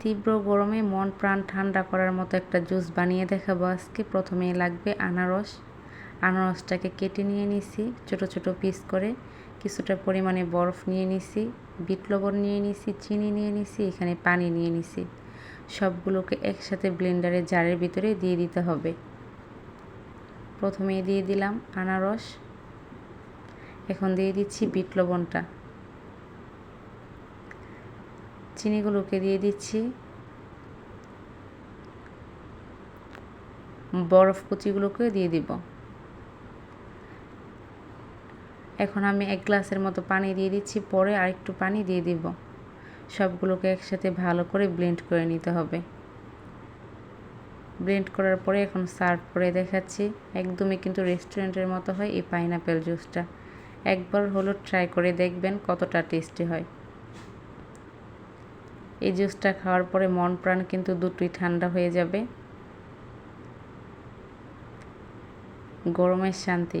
তীব্র গরমে মন প্রাণ ঠান্ডা করার মতো একটা জুস বানিয়ে দেখাবো আজকে। প্রথমে লাগবে আনারস। আনারসটাকে কেটে নিয়ে নিছি, ছোট ছোট পিস করে। কিছুটা পরিমাণে বরফ নিয়ে নিছি, বিট লবণ নিয়ে নিছি, চিনি নিয়ে নিছি, এখানে পানি নিয়ে নিছি। সবগুলোকে একসাথে ব্লেন্ডারে জারের ভিতরে দিয়ে দিতে হবে। প্রথমে দিয়ে দিলাম আনারস। এখন দিয়ে দিচ্ছি বিট লবণটা। চিনিগুলোকে দিয়ে দিচ্ছি। বরফ কুচিগুলোকে দিয়ে দিব। এখন আমি এক গ্লাসের মতো পানি দিয়ে দিচ্ছি, পরে আরেকটু পানি দিয়ে দিব। সবগুলোকে একসাথে ভালো করে ব্লেন্ড করে নিতে হবে। ব্লেন্ড করার পরে এখন সার্ভ করে দেখাচ্ছি। একদমই কিন্তু রেস্টুরেন্টের মতো হয় এই পাইনাপেল জুসটা। একবার হলো ট্রাই করে দেখবেন কতটা টেস্টি হয়। এই জুসটা খাওয়ার পরে মন প্রাণ কিন্তু দুটোই ঠান্ডা হয়ে যাবে। গরমের শান্তি।